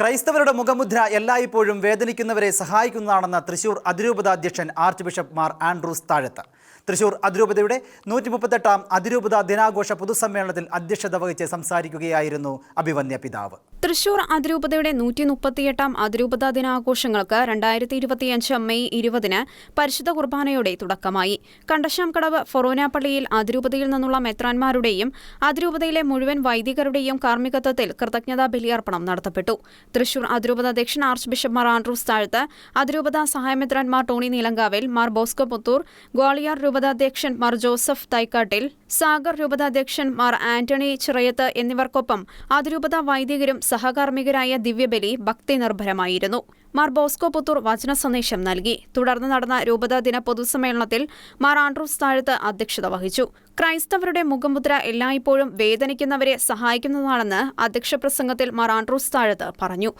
ക്രൈസ്തവരുടെ മുഖമുദ്ര എല്ലായ്പ്പോഴും വേദനിക്കുന്നവരെ സഹായിക്കുന്നതാണെന്ന് തൃശൂർ അതിരൂപത അധ്യക്ഷൻ arch bishop Mar Andrews Thazhath. Thrissur അതിരൂപതയുടെ നൂറ്റി മുപ്പത്തെട്ടാം അതിരൂപത ദിനാഘോഷ പൊതുസമ്മേളനത്തിൽ അധ്യക്ഷത വഹിച്ച് സംസാരിക്കുകയായിരുന്നു അഭിവന്യ പിതാവ്. തൃശൂർ അതിരൂപതയുടെ നൂറ്റി മുപ്പത്തിയെട്ടാം അതിരൂപത ദിനാഘോഷങ്ങൾക്ക് രണ്ടായിരത്തി ഇരുപത്തിയഞ്ച് മെയ് ഇരുപതിന് പരിശുദ്ധ കുർബാനയോടെ തുടക്കമായി. കണ്ടശാംകടവ് ഫൊറോനാപ്പള്ളിയിൽ പള്ളിയിൽ അതിരൂപതയിൽ നിന്നുള്ള മെത്രാൻമാരുടെയും അതിരൂപതയിലെ മുഴുവൻ വൈദികരുടെയും കാർമ്മികത്വത്തിൽ കൃതജ്ഞതാ ബലിയർപ്പണം നടത്തപ്പെട്ടു. തൃശൂർ അതിരൂപത അധ്യക്ഷൻ ആർച്ച് ബിഷപ്പ് മാർ ആൻഡ്രൂസ് താഴ്ത്ത്. അതിരൂപത സഹായമിത്രന്മാർ ടോണി നീലങ്കാവിൽ മാർ ബോസ്കോ പുത്തൂർ ഗ്വാളിയാർ രൂപതാധ്യക്ഷൻ മാർ ജോസഫ് തൈക്കാട്ടിൽ സാഗർ രൂപതാധ്യക്ഷൻ മാർ ആന്റണി ചിറയത്ത് എന്നിവർക്കൊപ്പം അതിരൂപത വൈദികരും സഹകാർമ്മികരായ ദിവ്യബലി ഭക്തി നിർഭരമായിരുന്നു മാർ ബോസ്കോ പുത്തൂർ വചന സന്ദേശം നൽകി. തുടർന്ന് നടന്ന രൂപതാ ദിന പൊതുസമ്മേളനത്തിൽ മാർ ആൻഡ്രൂസ് താഴത്ത് അധ്യക്ഷത വഹിച്ചു. ക്രൈസ്തവരുടെ മുഖമുദ്ര എല്ലായ്പ്പോഴും വേദനിക്കുന്നവരെ സഹായിക്കുന്നതാണെന്ന് അധ്യക്ഷ പ്രസംഗത്തിൽ മാർ ആൻഡ്രൂസ് താഴത്ത് പറഞ്ഞു.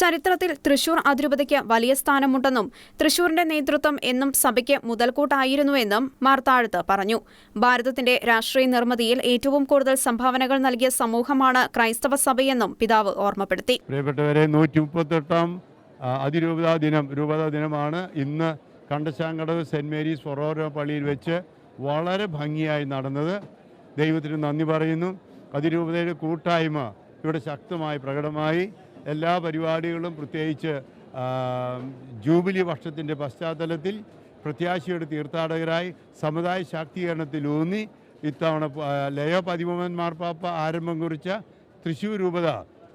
ചരിത്രത്തിൽ തൃശൂർ അതിരൂപതയ്ക്ക് വലിയ സ്ഥാനമുണ്ടെന്നും തൃശൂരിന്റെ നേതൃത്വം എന്നും സഭയ്ക്ക് മുതൽക്കൂട്ടായിരുന്നുവെന്നും മാർ താഴത്ത് പറഞ്ഞു. ഭാരതത്തിന്റെ രാഷ്ട്രീയ നിർമ്മിതിയിൽ ഏറ്റവും കൂടുതൽ സംഭാവനകൾ നൽകിയ സമൂഹമാണ് ക്രൈസ്തവ സഭയെന്നും പിതാവ് ഓർമ്മപ്പെടുത്തി. പ്രിയപ്പെട്ടവരെ നൂറ്റി അതിരൂപതാ ദിനം രൂപതാ ദിനമാണ്. ഇന്ന് കണ്ടശാങ്കടവ് സെന്റ് മേരീസ് ഫൊറോറോ പള്ളിയിൽ വെച്ച് വളരെ ഭംഗിയായി നടന്നത്. ദൈവത്തിന് നന്ദി പറയുന്നു. അതിരൂപതയുടെ കൂട്ടായ്മ ഇവിടെ ശക്തമായി പ്രകടമായി. എല്ലാ പരിപാടികളും പ്രത്യേകിച്ച് ജൂബിലി വർഷത്തിന്റെ പശ്ചാത്തലത്തിൽ പ്രത്യാശയുടെ തീർത്ഥാടകരായി സമുദായ ശാക്തീകരണത്തിലൂന്നി ഇത്തവണ ലയോ പതിമൂന്നൻ മാർപ്പാപ്പ ആരംഭം കുറിച്ച തൃശ്ശൂർ രൂപത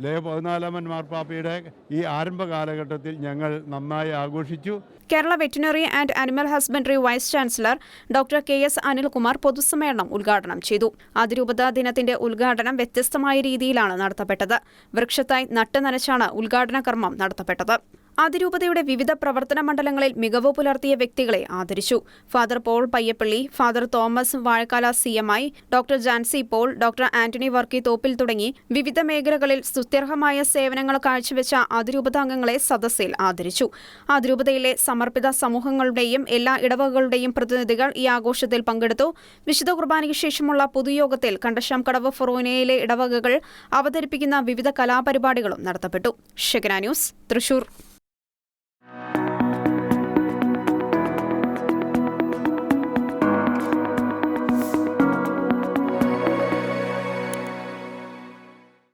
ലയോ പതിനാലാമൻ മാർപ്പാപ്പയുടെ ഈ ആരംഭ കാലഘട്ടത്തിൽ ഞങ്ങൾ നന്നായി ആഘോഷിച്ചു. Kerala veterinary and animal husbandry vice chancellor doctor K S Anilkumar പൊതുസമ്മേളനം ഉദ്ഘാടനം ചെയ്തു. അതിരൂപത ദിനത്തിന്റെ ഉദ്ഘാടനം വ്യത്യസ്തമായ രീതിയിലാണ് നടത്തപ്പെട്ടത്. വൃക്ഷത്തായി നട്ട് നനച്ചാണ് ഉദ്ഘാടന കർമ്മം നടത്തപ്പെട്ടത്. അതിരൂപതയുടെ വിവിധ പ്രവർത്തന മണ്ഡലങ്ങളിൽ മികവ് പുലർത്തിയ വ്യക്തികളെ ആദരിച്ചു. Father Paul Payyappilly father Thomas Vazhakkala C M I doctor Jancy Paul doctor Antony Varkey Thoppil തുടങ്ങി വിവിധ മേഖലകളിൽ സുത്യർഹമായ സേവനങ്ങൾ കാഴ്ചവെച്ച അതിരൂപതാംഗങ്ങളെ സദസ്സിൽ ആദരിച്ചു. അതിരൂപതയിലെ സമർപ്പിത സമൂഹങ്ങളുടെയും എല്ലാ ഇടവകകളുടെയും പ്രതിനിധികൾ ഈ ആഘോഷത്തിൽ പങ്കെടുത്തു. വിശുദ്ധ കുർബാനയ്ക്ക് ശേഷമുള്ള പൊതുയോഗത്തിൽ കണ്ടശാം കടവ് ഫൊറോനയിലെ ഇടവകകൾ അവതരിപ്പിക്കുന്ന വിവിധ കലാപരിപാടികളും നടത്തപ്പെട്ടു. ഷെഗ്ന ന്യൂസ് തൃശൂർ.